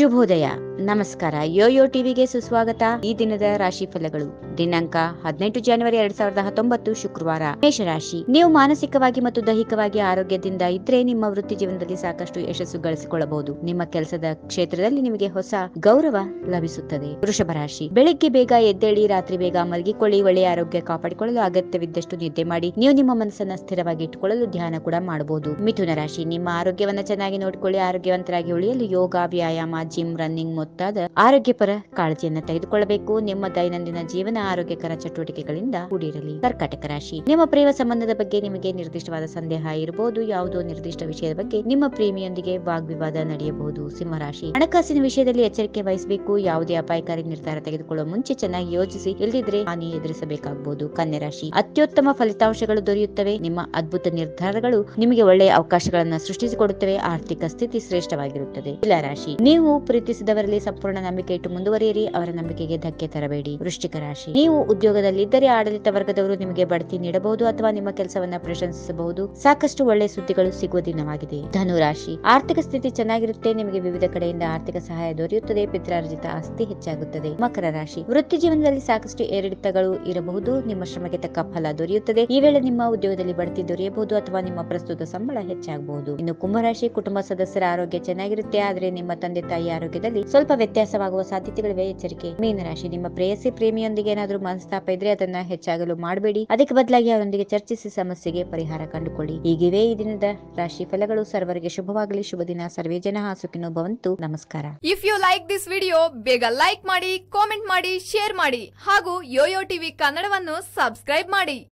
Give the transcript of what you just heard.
ಶುಭೋದಯ ನಮಸ್ಕಾರ. ಯೋಯೋ ಟಿವಿಗೆ ಸುಸ್ವಾಗತ. ಈ ದಿನದ ರಾಶಿ ಫಲಗಳು. ದಿನಾಂಕ ಹದಿನೆಂಟು ಜನವರಿ ಎರಡ್ ಸಾವಿರದ ಹತ್ತೊಂಬತ್ತು, ಶುಕ್ರವಾರ. ಮೇಷರಾಶಿ ನೀವು ಮಾನಸಿಕವಾಗಿ ಮತ್ತು ದೈಹಿಕವಾಗಿ ಆರೋಗ್ಯದಿಂದ ಇದ್ರೆ ನಿಮ್ಮ ವೃತ್ತಿ ಜೀವನದಲ್ಲಿ ಸಾಕಷ್ಟು ಯಶಸ್ಸು ಗಳಿಸಿಕೊಳ್ಳಬಹುದು. ನಿಮ್ಮ ಕೆಲಸದ ಕ್ಷೇತ್ರದಲ್ಲಿ ನಿಮಗೆ ಹೊಸ ಗೌರವ ಲಭಿಸುತ್ತದೆ. ವೃಷಭ ರಾಶಿ. ಬೆಳಿಗ್ಗೆ ಬೇಗ ಎದ್ದೇಳಿ, ರಾತ್ರಿ ಬೇಗ ಮಲಗಿಕೊಳ್ಳಿ, ಒಳ್ಳೆಯ ಆರೋಗ್ಯ ಕಾಪಾಡಿಕೊಳ್ಳಲು ಅಗತ್ಯವಿದ್ದಷ್ಟು ನಿದ್ದೆ ಮಾಡಿ, ನೀವು ನಿಮ್ಮ ಮನಸ್ಸನ್ನ ಸ್ಥಿರವಾಗಿ ಇಟ್ಟುಕೊಳ್ಳಲು ಧ್ಯಾನ ಕೂಡ ಮಾಡಬಹುದು. ಮಿಥುನ ರಾಶಿ. ನಿಮ್ಮ ಆರೋಗ್ಯವನ್ನ ಚೆನ್ನಾಗಿ ನೋಡಿಕೊಳ್ಳಿ, ಆರೋಗ್ಯವಂತರಾಗಿ ಉಳಿಯಲು ಯೋಗ, ವ್ಯಾಯಾಮ ಜಿಮ್ ರನ್ನಿಂಗ್ ಮೊತ್ತಾದ ಆರೋಗ್ಯಪರ ಕಾಳಜಿಯನ್ನ ತೆಗೆದುಕೊಳ್ಳಬೇಕು. ನಿಮ್ಮ ದೈನಂದಿನ ಜೀವನ ಆರೋಗ್ಯಕರ ಚಟುವಟಿಕೆಗಳಿಂದ ಕೂಡಿರಲಿ. ಕರ್ಕಾಟಕ ರಾಶಿ. ನಿಮ್ಮ ಪ್ರೇಮ ಸಂಬಂಧದ ಬಗ್ಗೆ ನಿಮಗೆ ನಿರ್ದಿಷ್ಟವಾದ ಸಂದೇಹ ಇರಬಹುದು. ಯಾವುದೋ ನಿರ್ದಿಷ್ಟ ವಿಷಯದ ಬಗ್ಗೆ ನಿಮ್ಮ ಪ್ರೇಮಿಯೊಂದಿಗೆ ವಾಗ್ವಿವಾದ ನಡೆಯಬಹುದು. ಸಿಂಹರಾಶಿ ಹಣಕಾಸಿನ ವಿಷಯದಲ್ಲಿ ಎಚ್ಚರಿಕೆ ವಹಿಸಬೇಕು. ಯಾವುದೇ ಅಪಾಯಕಾರಿ ನಿರ್ಧಾರ ತೆಗೆದುಕೊಳ್ಳುವ ಮುಂಚೆ ಚೆನ್ನಾಗಿ ಯೋಚಿಸಿ. ಇಲ್ಲದಿದ್ರೆ ಹಾನಿ ಎದುರಿಸಬೇಕಾಗಬಹುದು. ಕನ್ಯಾ ರಾಶಿ. ಅತ್ಯುತ್ತಮ ಫಲಿತಾಂಶಗಳು ದೊರೆಯುತ್ತವೆ. ನಿಮ್ಮ ಅದ್ಭುತ ನಿರ್ಧಾರಗಳು ನಿಮಗೆ ಒಳ್ಳೆಯ ಅವಕಾಶಗಳನ್ನು ಸೃಷ್ಟಿಸಿಕೊಡುತ್ತವೆ. ಆರ್ಥಿಕ ಸ್ಥಿತಿ ಶ್ರೇಷ್ಠವಾಗಿರುತ್ತದೆ. ತುಲಾ ರಾಶಿ. ನೀವು ಪ್ರೀತಿಸಿದವರಲ್ಲಿ ಸಂಪೂರ್ಣ ನಂಬಿಕೆ ಇಟ್ಟು ಮುಂದುವರಿಯಿರಿ. ಅವರ ನಂಬಿಕೆಗೆ ಧಕ್ಕೆ ತರಬೇಡಿ. ವೃಶ್ಚಿಕ ರಾಶಿ. ನೀವು ಉದ್ಯೋಗದಲ್ಲಿ ಇದ್ದರೆ ಆಡಳಿತ ವರ್ಗದವರು ನಿಮಗೆ ಬಡ್ತಿ ನೀಡಬಹುದು ಅಥವಾ ನಿಮ್ಮ ಕೆಲಸವನ್ನ ಪ್ರಶಂಸಿಸಬಹುದು. ಸಾಕಷ್ಟು ಒಳ್ಳೆ ಸುದ್ದಿಗಳು ಸಿಗುವ ದಿನವಾಗಿದೆ. ಧನು ರಾಶಿ ಆರ್ಥಿಕ ಸ್ಥಿತಿ ಚೆನ್ನಾಗಿರುತ್ತೆ. ನಿಮಗೆ ವಿವಿಧ ಕಡೆಯಿಂದ ಆರ್ಥಿಕ ಸಹಾಯ ದೊರೆಯುತ್ತದೆ. ಪಿತ್ರಾರ್ಜಿತ ಆಸ್ತಿ ಹೆಚ್ಚಾಗುತ್ತದೆ. ಮಕರ ರಾಶಿ. ವೃತ್ತಿ ಜೀವನದಲ್ಲಿ ಸಾಕಷ್ಟು ಏರಿಳಿತಗಳು ಇರಬಹುದು. ನಿಮ್ಮ ಶ್ರಮಕ್ಕೆ ತಕ್ಕ ಫಲ ದೊರೆಯುತ್ತದೆ. ಈ ವೇಳೆ ನಿಮ್ಮ ಉದ್ಯೋಗದಲ್ಲಿ ಬಡ್ತಿ ದೊರೆಯಬಹುದು ಅಥವಾ ನಿಮ್ಮ ಪ್ರಸ್ತುತ ಸಂಬಳ ಹೆಚ್ಚಾಗಬಹುದು. ಇನ್ನು ಕುಂಭರಾಶಿ ಕುಟುಂಬ ಸದಸ್ಯರ ಆರೋಗ್ಯ ಚೆನ್ನಾಗಿರುತ್ತೆ. ಆದರೆ ನಿಮ್ಮ ತಂದೆ ತಾಯಿ ಆರೋಗ್ಯದಲ್ಲಿ ಸ್ವಲ್ಪ ವ್ಯತ್ಯಾಸವಾಗುವ ಸಾಧ್ಯತೆಗಳಿವೆ. ಎಚ್ಚರಿಕೆ, ಮೀನರಾಶಿ. ನಿಮ್ಮ ಪ್ರೇಯಸಿ ಪ್ರೇಮಿಯೊಂದಿಗೆ ಏನಾದರೂ ಮನಸ್ತಾಪ ಇದ್ರೆ ಅದನ್ನ ಹೆಚ್ಚಾಗಲು ಮಾಡಬೇಡಿ. ಅದಕ್ಕೆ ಬದಲಾಗಿ ಅವರೊಂದಿಗೆ ಚರ್ಚಿಸಿ ಸಮಸ್ಯೆಗೆ ಪರಿಹಾರ ಕಂಡುಕೊಳ್ಳಿ. ಹೀಗಿವೆ ಈ ದಿನದ ರಾಶಿ ಫಲಗಳು. ಸರ್ವರಿಗೆ ಶುಭವಾಗಲಿ. ಶುಭ ದಿನ. ಸರ್ವೇ ಜನ ಹಾಸುಕಿನ ಭವಂತು. ನಮಸ್ಕಾರ. If you like this video ಬೇಗ ಲೈಕ್ ಮಾಡಿ ಕಾಮೆಂಟ್ ಮಾಡಿ ಶೇರ್ ಮಾಡಿ. ಹಾಗೂ ಯೋಯೋ ಟಿವಿ ಕನ್ನಡವನ್ನು ಸಬ್ಸ್ಕ್ರೈಬ್ ಮಾಡಿ.